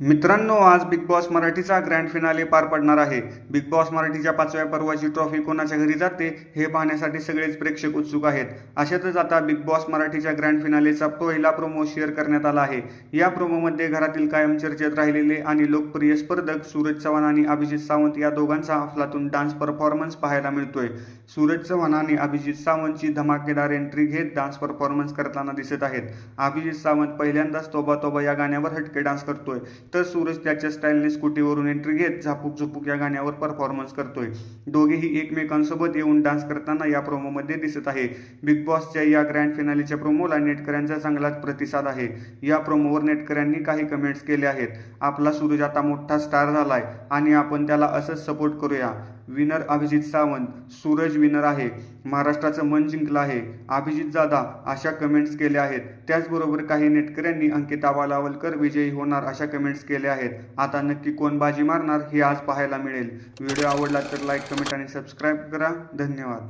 मित्रांनो आज Bigg Boss मराठीचा ग्रँड फिनाले पार पडणार आहे. बिग बॉस मराठीच्या पाचव्या पर्वाची ट्रॉफी कोणाच्या घरी जाते हे पाहण्यासाठी सगळेच प्रेक्षक उत्सुक आहेत. अशातच आता बिग बॉस मराठीच्या ग्रँड फिनालेचा पहिला प्रोमो शेअर करण्यात आला आहे. या प्रोमोमध्ये घरातील कायम चर्चेत राहिलेले आणि लोकप्रिय स्पर्धक सूरज चव्हाण आणि अभिजित सावंत या दोघांचा अफलातून डान्स परफॉर्मन्स पाहायला मिळतोय. सूरज चव्हाण आणि अभिजित सावंतची धमाकेदार एंट्री घेत डान्स परफॉर्मन्स करताना दिसत आहेत. अभिजित सावंत पहिल्यांदाच तोबा तोबा या गाण्यावर हटके डान्स करतोय. तर सूरज त्याच्या स्टाईलने स्कूटीवरून एंट्री घेत झापूक झुपूक या गाण्यावर परफॉर्मन्स करतोय. दोघेही एकमेकांसोबत येऊन डान्स करताना या प्रोमोमध्ये दिसत आहे. बिग बॉसच्या या ग्रँड फिनालीच्या प्रोमोला नेटकऱ्यांचा चांगलाच प्रतिसाद आहे. या प्रोमोवर नेटकऱ्यांनी काही कमेंट्स केले आहेत. आपला सूरज आता मोठा स्टार झालाय आणि आपण त्याला असंच सपोर्ट करूया. विनर अभिजित सावंत सूरज विनर आहे. महाराष्ट्राचं मन जिंकलं आहे. अभिजित दादा अशा कमेंट्स केल्या आहेत. त्याचबरोबर काही नेटकऱ्यांनी अंकिता वालावलकर विजयी होणार अशा कमेंट्स केले आहेत. आता नक्की कोण बाजी मारणार हे आज पाहायला मिळेल. व्हिडिओ आवडला तर लाईक कमेंट आणि सबस्क्राईब करा. धन्यवाद.